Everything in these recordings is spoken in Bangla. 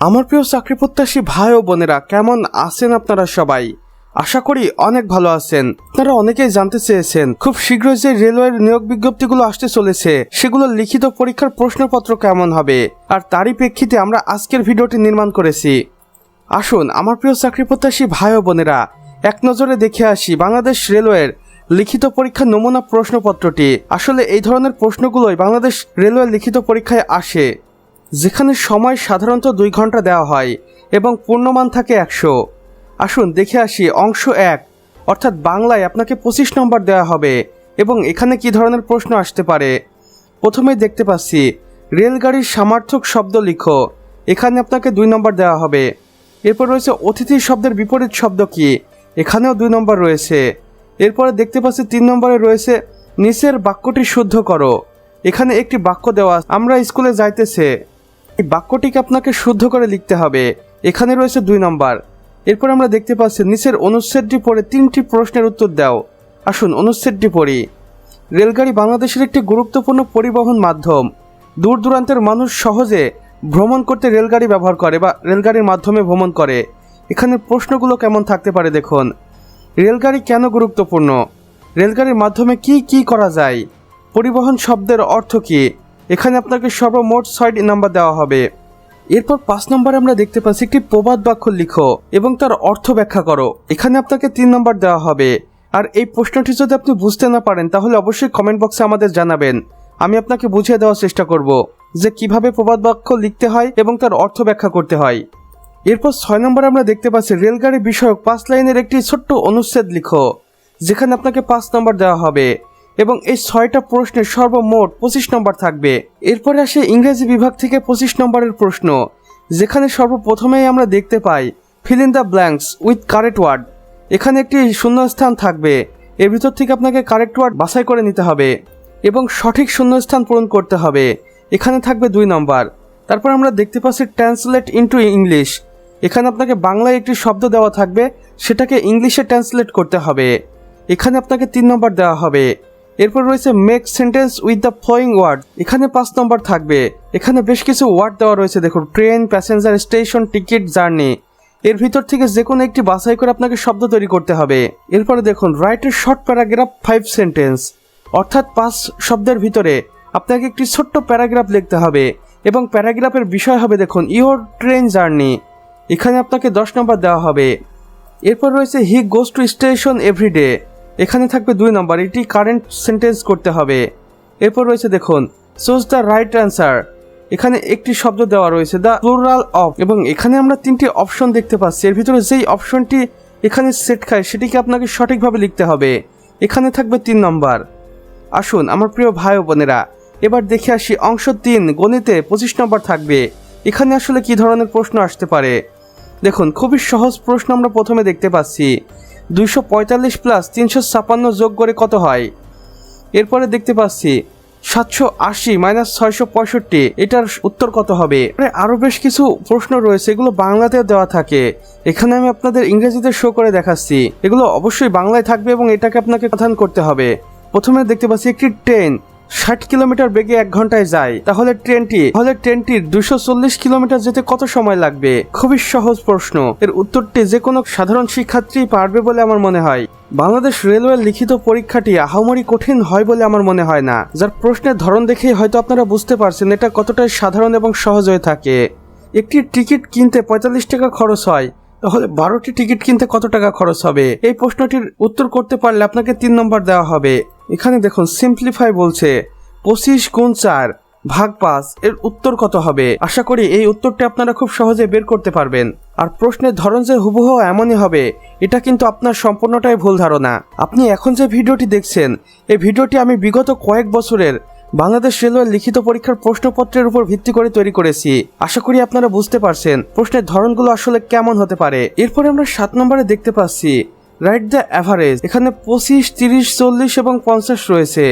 আমার প্রিয় চাকরি প্রত্যাশী ভাই ও বোনেরা, কেমন আছেন আপনারা সবাই? আশা করি অনেক ভালো আছেন। আপনারা অনেকেই জানতে চেয়েছেন, খুব শীঘ্রই যে রেলওয়ের নিয়োগ বিজ্ঞপ্তিগুলো আসতে চলেছে, সেগুলো লিখিত পরীক্ষার প্রশ্নপত্র কেমন হবে, আর তারই প্রেক্ষিতে আমরা আজকের ভিডিওটি নির্মাণ করেছি। আসুন, আমার প্রিয় চাকরি প্রত্যাশী ভাই ও বোনেরা, এক নজরে দেখে আসি বাংলাদেশ রেলওয়ের লিখিত পরীক্ষার নমুনা প্রশ্নপত্রটি। আসলে এই ধরনের প্রশ্নগুলোই বাংলাদেশ রেলওয়ের লিখিত পরীক্ষায় আসে। যেখানে সময় সাধারণত দুই ঘণ্টা দেওয়া হয় এবং পূর্ণমান থাকে একশো। আসুন দেখে আসি অংশ এক, অর্থাৎ বাংলায় আপনাকে পঁচিশ নম্বর দেওয়া হবে এবং এখানে কি ধরনের প্রশ্ন আসতে পারে? প্রথমেই দেখতে পাচ্ছি, রেলগাড়ির সামার্থক শব্দ লিখো, এখানে আপনাকে দুই নম্বর দেওয়া হবে। এরপর রয়েছে অতিথি শব্দের বিপরীত শব্দ কি, এখানেও দুই নম্বর রয়েছে। এরপরে দেখতে পাচ্ছি তিন নম্বরে রয়েছে, নিচের বাক্যটি শুদ্ধ করো, এখানে একটি বাক্য দেওয়া আমরা স্কুলে যাইতেছে। এই বাক্যটিকে আপনাকে শুদ্ধ করে লিখতে হবে। এখানে রয়েছে দুই নম্বর। এরপর আমরা দেখতে পাচ্ছি, নিচের অনুচ্ছেদটি পড়ে তিনটি প্রশ্নের উত্তর দাও। আসুন, অনুচ্ছেদটি পড়ি। রেলগাড়ি বাংলাদেশের একটি গুরুত্বপূর্ণ পরিবহন মাধ্যম। দূর দূরান্তের মানুষ সহজে ভ্রমণ করতে রেলগাড়ি ব্যবহার করে বা রেলগাড়ির মাধ্যমে ভ্রমণ করে। এখানে প্রশ্নগুলো কেমন থাকতে পারে দেখুন। রেলগাড়ি কেন গুরুত্বপূর্ণ? রেলগাড়ির মাধ্যমে কি কি করা যায়? পরিবহন শব্দের অর্থ কী? এখানে আপনাকে সর্বমোট ছয়টি নাম্বার দেওয়া হবে। এরপর পাঁচ নম্বরে আমরা দেখতে পাচ্ছি একটি প্রবাদ বাক্য লিখো এবং তার অর্থ ব্যাখ্যা করো। এখানে আপনাকে তিন নম্বর দেওয়া হবে। আর এই প্রশ্নটি যদি আপনি বুঝতে না পারেন, তাহলে অবশ্যই কমেন্ট বক্সে আমাদের জানাবেন। আমি আপনাকে বুঝিয়ে দেওয়ার চেষ্টা করব যে কীভাবে প্রবাদ বাক্য লিখতে হয় এবং তার অর্থ ব্যাখ্যা করতে হয়। এরপর ছয় নম্বরে আমরা দেখতে পাচ্ছি রেলগাড়ি বিষয়ক পাঁচ লাইনের একটি ছোট্ট অনুচ্ছেদ লিখো, যেখানে আপনাকে পাঁচ নম্বর দেওয়া হবে। এবং এই ছয়টা প্রশ্নের সর্বমোট পঁচিশ নম্বর থাকবে। এরপরে আসে ইংরেজি বিভাগ থেকে পঁচিশ নম্বরের প্রশ্ন, যেখানে সর্বপ্রথমেই আমরা দেখতে পাই fill in the blanks with correct word এখানে একটি শূন্যস্থান থাকবে, এর ভিতর থেকে আপনাকে কারেক্ট ওয়ার্ড বাছাই করে নিতে হবে এবং সঠিক শূন্যস্থান পূরণ করতে হবে। এখানে থাকবে দুই নম্বর। তারপর আমরা দেখতে পাচ্ছি ট্রান্সলেট ইনটু ইংলিশ এখানে আপনাকে বাংলায় একটি শব্দ দেওয়া থাকবে, সেটাকে ইংলিশে ট্রান্সলেট করতে হবে। এখানে আপনাকে তিন নম্বর দেওয়া হবে। এরপর রয়েছে make sentence with the following word এখানে পাঁচ নম্বর থাকবে। এখানে বেশ কিছু ওয়ার্ড দেওয়া রয়েছে, দেখুন train passenger station ticket journey এর ভিতর থেকে যে কোনো একটি বাছাই করে আপনাকে শব্দ তৈরি করতে হবে। এরপরে দেখুন রাইটের শর্ট প্যারাগ্রাফ ফাইভ সেন্টেন্স অর্থাৎ পাঁচ শব্দের ভিতরে আপনাকে একটি ছোট্ট প্যারাগ্রাফ লিখতে হবে এবং প্যারাগ্রাফের বিষয় হবে, দেখুন ইওর ট্রেন জার্নি এখানে আপনাকে দশ নম্বর দেওয়া হবে। এরপর রয়েছে he goes to station everyday এখানে থাকবে দুই নম্বর, এটি কারেন্ট সেন্টেন্স করতে হবে। এরপর রয়েছে দেখুন সোজ দ্য রাইট অ্যান্সার এখানে একটি শব্দ দেওয়া রয়েছে দ্য প্লুরাল অফ এবং এখানে আমরা তিনটি অপশন দেখতে পাচ্ছি। এর ভিতরে যেই অপশনটি এখানে সেট খায়, সেটিকে আপনাকে সঠিকভাবে লিখতে হবে। এখানে থাকবে তিন নম্বর। আসুন, আমার প্রিয় ভাই বোনেরা, এবার দেখে আসি, অংশ তিন, গণিতে পঁচিশ নম্বর থাকবে। এখানে আসলে কি ধরনের প্রশ্ন আসতে পারে? দেখুন, খুবই সহজ প্রশ্ন আমরা প্রথমে দেখতে পাচ্ছি। দুইশো পঁয়তাল্লিশ প্লাস তিনশো ছাপান্ন যোগ করে কত হয়? এরপরে দেখতে পাচ্ছি, সাতশো আশি মাইনাস ছয়শো পঁয়ষট্টি, এটার উত্তর কত হবে? আরও বেশ কিছু প্রশ্ন রয়েছে, এগুলো বাংলাতেও দেওয়া থাকে। এখানে আমি আপনাদের ইংরেজিতে শো করে দেখাচ্ছি। এগুলো অবশ্যই বাংলায় থাকবে এবং এটাকে আপনাকে প্রধান করতে হবে। প্রথমে দেখতে পাচ্ছি, একটি ট্রেন ষাট কিলোমিটার বেগে এক ঘন্টায় যায়, তাহলে ট্রেনটি, তাহলে ট্রেনটির দুশো চল্লিশ কিলোমিটার যেতে কত সময় লাগবে? খুবই সহজ প্রশ্ন। এর উত্তরটি যে কোনো সাধারণ শিক্ষার্থী পারবে বলে আমার মনে হয়। বাংলাদেশ রেলওয়ের লিখিত পরীক্ষাটি আহামরি কঠিন হয় বলে আমার মনে হয় না। যার প্রশ্নের ধরন দেখেই হয়তো আপনারা বুঝতে পারছেন, এটা কতটাই সাধারণ এবং সহজ হয়ে থাকে। একটি টিকিট কিনতে পঁয়তাল্লিশ টাকা খরচ হয়, তাহলে বারোটি টিকিট কিনতে কত টাকা খরচ হবে? এই প্রশ্নটির উত্তর করতে পারলে আপনাকে তিন নম্বর দেওয়া হবে। এখানে দেখুন সিম্পলিফাই বলছে, পঁচিশ গুণ চার ভাগ পাঁচ, এর উত্তর কত হবে? আশা করি এই উত্তরটি আপনারা খুব সহজে বের করতে পারবেন। আর প্রশ্নের ধরন যে হুবহু এমনই হবে, এটা কিন্তু আপনার সম্পূর্ণটাই ভুল ধারণা। আপনি এখন যে ভিডিওটি দেখছেন, এই ভিডিওটি আমি বিগত কয়েক বছরের বাংলাদেশ রেলওয়ের লিখিত পরীক্ষার প্রশ্নপত্রের উপর ভিত্তি করে তৈরি করেছি। আশা করি আপনারা বুঝতে পারছেন প্রশ্নের ধরনগুলো আসলে কেমন হতে পারে। এরপরে আমরা সাত নম্বরে দেখতে পাচ্ছি রাইট দ্য অ্যাভারেজ এখানে পঁচিশ, তিরিশ, চল্লিশ এবং পঞ্চাশ রয়েছে।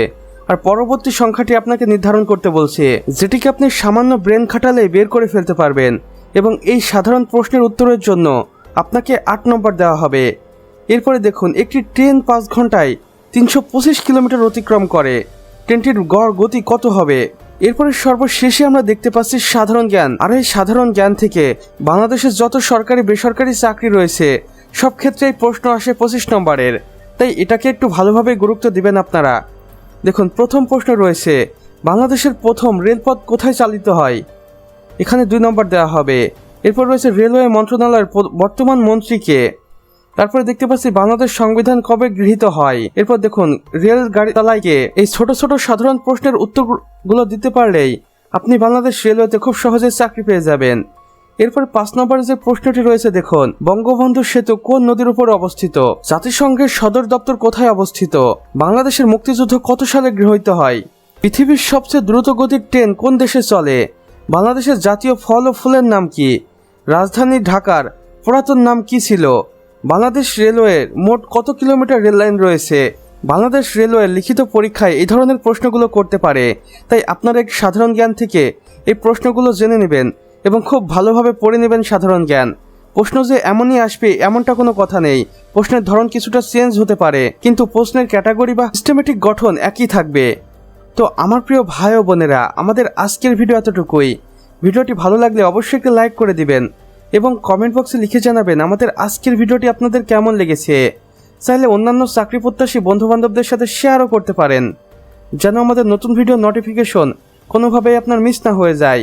আর পরবর্তী সংখ্যাটি আপনাকে নির্ধারণ করতে বলছে, যেটিকে আপনি সামান্য ব্রেন খাটালে বের করে ফেলতে পারবেন। এবং এই সাধারণ প্রশ্নের উত্তরের জন্য আপনাকে আট নম্বর দেওয়া হবে। এরপরে দেখুন, একটি ট্রেন পাঁচ ঘন্টায় তিনশো পঁচিশ কিলোমিটার অতিক্রম করে। ট্রেনটির গড়, গতি কত হবে? এরপরে সর্বশেষে আমরা দেখতে পাচ্ছি সাধারণ জ্ঞান। আর এই সাধারণ জ্ঞান থেকে বাংলাদেশের যত সরকারি, বেসরকারি চাকরি রয়েছে সব ক্ষেত্রেই প্রশ্ন আসে পঁচিশ নম্বরের। তাই এটাকে একটু ভালোভাবে গুরুত্ব দিবেন আপনারা। দেখুন, প্রথম প্রশ্ন রয়েছে, বাংলাদেশের প্রথম রেলপথ কোথায় চালিত হয়? এখানে দুই নম্বর দেওয়া হবে। এরপর রয়েছে রেলওয়ে মন্ত্রণালয়ের বর্তমান মন্ত্রীকে। তারপরে দেখতে পাচ্ছি, বাংলাদেশ সংবিধান কবে গৃহীত হয়? এরপর দেখুন রেল গাড়ি চালাইকে এই ছোট ছোট সাধারণ প্রশ্নের উত্তরগুলো দিতে পারলেই আপনি বাংলাদেশ রেলওয়েতে খুব সহজে চাকরি পেয়ে যাবেন। এরপর পাঁচ নম্বরে যে প্রশ্নটি রয়েছে, দেখুন, বঙ্গবন্ধু সেতু কোন নদীর উপর অবস্থিত? জাতিসংঘের সদর দপ্তর কোথায় অবস্থিত? বাংলাদেশের মুক্তিযুদ্ধ কত সালে গৃহীত হয়? পৃথিবীর সবচেয়ে দ্রুতগতির ট্রেন কোন দেশে চলে? বাংলাদেশের জাতীয় ফল ও ফুলের নাম কি? রাজধানী ঢাকার পুরাতন নাম কি ছিল? বাংলাদেশ রেলওয়ের মোট কত কিলোমিটার রেল লাইন রয়েছে? বাংলাদেশ রেলওয়ের লিখিত পরীক্ষায় এই ধরনের প্রশ্নগুলো করতে পারে। তাই আপনার এক সাধারণ জ্ঞান থেকে এই প্রশ্নগুলো জেনে নেবেন। এবং খুব ভালোভাবে পড়ে নেবেন সাধারণ জ্ঞান। প্রশ্ন যে এমনই আসবে, এমনটা কোনো কথা নেই। প্রশ্নের ধরন কিছুটা চেঞ্জ হতে পারে, কিন্তু প্রশ্নের ক্যাটাগরি বা সিস্টেমেটিক গঠন একই থাকবে। তো আমার প্রিয় ভাই ও বোনেরা, আমাদের আজকের ভিডিও এতটুকুই। ভিডিওটি ভালো লাগলে অবশ্যই একটি লাইক করে দিবেন এবং কমেন্ট বক্সে লিখে জানাবেন আমাদের আজকের ভিডিওটি আপনাদের কেমন লেগেছে। চাইলে অন্যান্য চাকরি প্রত্যাশী বন্ধু বান্ধবদের সাথে শেয়ারও করতে পারেন। যেন আমাদের নতুন ভিডিও নোটিফিকেশন কোনোভাবেই আপনার মিস না হয়ে যায়।